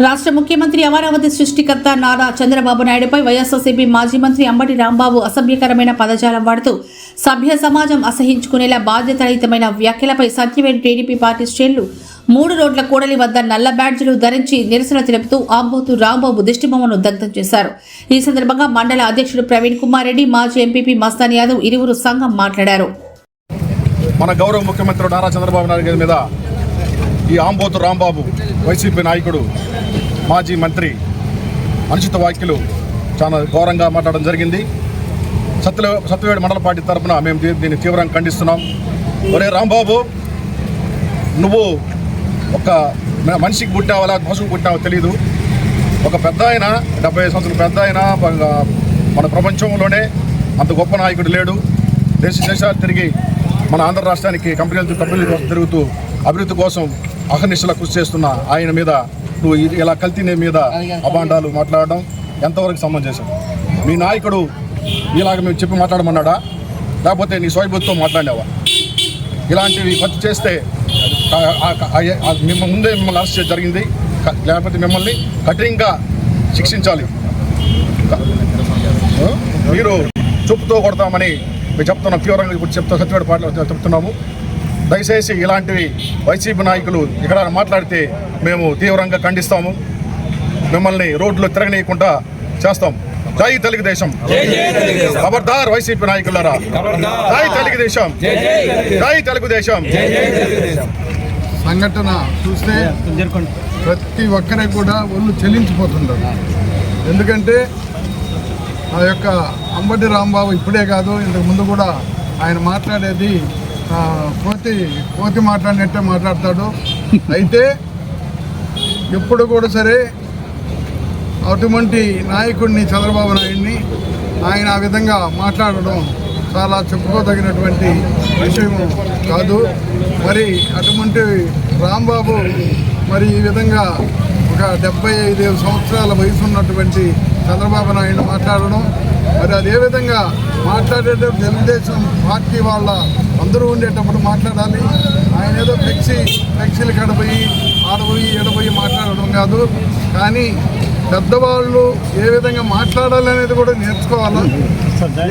రాష్ట్ర ముఖ్యమంత్రి అమరావతి సృష్టికర్త నారా చంద్రబాబు నాయుడుపై వైఎస్ఆర్సీపీ మాజీ మంత్రి అంబటి రాంబాబు అసభ్యకరమైన పదజాలం వాడుతూ సభ్య సమాజం అసహించుకునేలా బాధ్యతరహితమైన వ్యాఖ్యలపై సత్యమైన టీడీపీ పార్టీ శ్రేణులు మూడు రోడ్ల కూడలి వద్ద నల్ల బ్యాడ్జీలు ధరించి నిరసన తెలుపుతూ ఆంబోతు రాంబాబు దిష్టిబొమ్మను దగ్ధం చేశారు. ఈ సందర్భంగా మండల అధ్యక్షుడు ప్రవీణ్ కుమార్ రెడ్డి మాజీ ఎంపీపీ మస్తాన్ యాదవ్ ఇరువురు సంఘం మాట్లాడారు. మన గౌరవ ముఖ్యమంత్రి నారా చంద్రబాబు నాయుడు గారి మీద ఈ ఆంబోతు రాంబాబు వైసీపీ నాయకుడు మాజీ మంత్రి అనుచిత వ్యాఖ్యలు చాలా ఘోరంగా మాట్లాడడం జరిగింది. సత్య సత్యవేడు మండల పార్టీ తరఫున మేము దీన్ని తీవ్రంగా ఖండిస్తున్నాం. ఒరే రాంబాబు నువ్వు ఒక మనిషికి పుట్టావా లేదా పశువుకి పుట్టావో తెలియదు ఒక పెద్ద ఆయన డెబ్బై సంవత్సరాల పెద్ద ఆయన మన- ప్రపంచంలోనే అంత గొప్ప నాయకుడు లేడు. దేశ దేశాలు తిరిగి మన ఆంధ్ర రాష్ట్రానికి కంపెనీలు కంపెనీల కోసం తిరుగుతూ అభివృద్ధి కోసం అహర్నిశలా కృషి చేస్తున్న ఆయన మీద నువ్వు ఇలా కల్తీ మీద అభాండాలు మాట్లాడడం ఎంతవరకు సమంజసం? మీ నాయకుడు ఇలాగ మేము చెప్పి మాట్లాడమన్నాడా? లేకపోతే నీ స్వైబుద్ధితో మాట్లాడావా ఇలాంటివి ఖర్చు చేస్తే ఆ- ఆ- ఆ- ఆ- మిమ్మ ముందే మిమ్మల్ని అరెస్ట్ జరిగింది. లేకపోతే మిమ్మల్ని కఠినంగా శిక్షించాలి? మీరు చూపుతో కొడతామని మేము చెప్తున్నాం. తీవ్రంగా ఇప్పుడు చెప్తా సత్యవేడ పాటలు చెప్తున్నాము. దయచేసి ఇలాంటివి వైసీపీ నాయకులు ఇక్కడ మాట్లాడితే మేము తీవ్రంగా ఖండిస్తాము. మిమ్మల్ని రోడ్లు తిరగనీయకుండా చేస్తాం. జై తెలుగుదేశం. ఖబర్దార్ వైసీపీ నాయకులారా. జై తెలుగుదేశం. జై తెలుగుదేశం. సంఘటన చూస్తే ప్రతి ఒక్కరికి కూడా ఒళ్ళు చెల్లించిపోతుంటారు. ఎందుకంటే ఆ యొక్క అంబటి రాంబాబు ఇప్పుడే కాదు ఇంతకు ముందు కూడా ఆయన మాట్లాడేది కోతి కోతి మాట్లాడినట్టే మాట్లాడతాడు. అయితే ఎప్పుడు కూడా సరే అటువంటి నాయకుడిని చంద్రబాబు నాయుడిని ఆయన ఆ విధంగా మాట్లాడడం చాలా చెప్పుకోదగినటువంటి విషయం కాదు. మరి అటువంటి రాంబాబు మరి ఈ విధంగా ఒక డెబ్బై ఐదు సంవత్సరాల వయసు ఉన్నటువంటి చంద్రబాబు నాయుడు మాట్లాడడం మరి అదే విధంగా మాట్లాడేటప్పుడు తెలుగుదేశం పార్టీ వాళ్ళ అందరూ ఉండేటప్పుడు మాట్లాడాలి? ఆయన ఏదో ఫ్లెక్సీ ఫ్లెక్సీలు కడపోయి ఆడపోయి ఎడపోయి మాట్లాడడం కాదు. కానీ పెద్దవాళ్ళు ఏ విధంగా మాట్లాడాలనేది కూడా నేర్చుకోవాలి?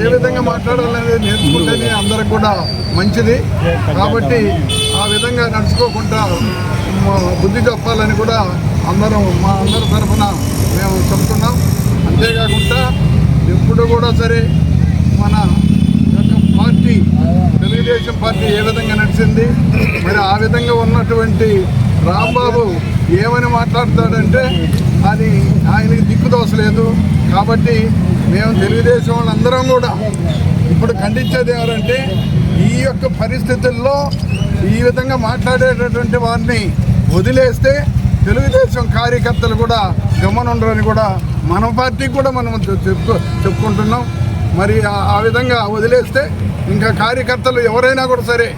ఏ విధంగా మాట్లాడాలనేది నేర్చుకుంటేనే అందరికి కూడా మంచిది. కాబట్టి ఆ విధంగా నడుచుకోకుండా బుద్ధి చెప్పాలని కూడా అందరం మా అందరి తరఫున మేము చెప్తున్నాం అంతేకాకుండా ఎప్పుడు కూడా సరే మన యొక్క పార్టీ తెలుగుదేశం పార్టీ ఏ విధంగా నడిచింది? మరి ఆ విధంగా ఉన్నటువంటి రాంబాబు ఏమని మాట్లాడతాడంటే అది ఆయనకి దిక్కుదోసలేదు కాబట్టి మేము తెలుగుదేశం వాళ్ళందరం కూడా ఇప్పుడు ఖండించేది ఎవరంటే ఈ యొక్క పరిస్థితుల్లో ఈ విధంగా మాట్లాడేటటువంటి వారిని వదిలేస్తే తెలుగుదేశం కార్యకర్తలు కూడా గమనుండరని కూడా మన పార్టీకి కూడా మనం చెప్పు చెప్పుకుంటున్నాం. మరి ఆ- విధంగా వదిలేస్తే ఇంకా కార్యకర్తలు ఎవరైనా కూడా సరే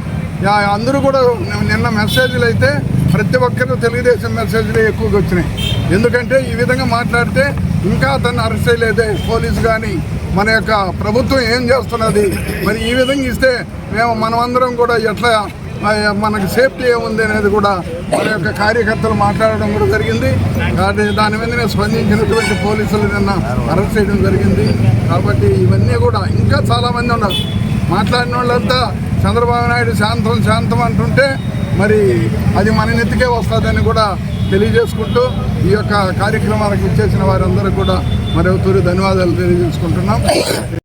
అందరూ కూడా నిన్న మెసేజ్లు అయితే ప్రతి ఒక్కరు తెలుగుదేశం మెసేజ్లు ఎక్కువగా వచ్చినాయి. ఎందుకంటే ఈ విధంగా మాట్లాడితే ఇంకా అతన్ని అరెస్ట్ చేయలేదే పోలీసు కానీ మన యొక్క ప్రభుత్వం ఏం చేస్తున్నది? మరి ఈ విధంగా ఇస్తే మేము మనమందరం కూడా ఎట్లా మనకి సేఫ్టీ ఏముంది అనేది కూడా మన యొక్క కార్యకర్తలు మాట్లాడడం కూడా జరిగింది. కాబట్టి దాని మీదనే స్పందించినటువంటి పోలీసులు నిన్న అరెస్ట్ చేయడం జరిగింది. కాబట్టి ఇవన్నీ కూడా ఇంకా చాలామంది ఉన్నారు. మాట్లాడిన వాళ్ళంతా చంద్రబాబు నాయుడు శాంతం శాంతం అంటుంటే మరి అది మన నెత్తికే వస్తుందని కూడా తెలియజేసుకుంటూ ఈ యొక్క కార్యక్రమాలకు ఇచ్చేసిన వారందరూ కూడా మరొకరు ధన్యవాదాలు తెలియజేసుకుంటున్నాం.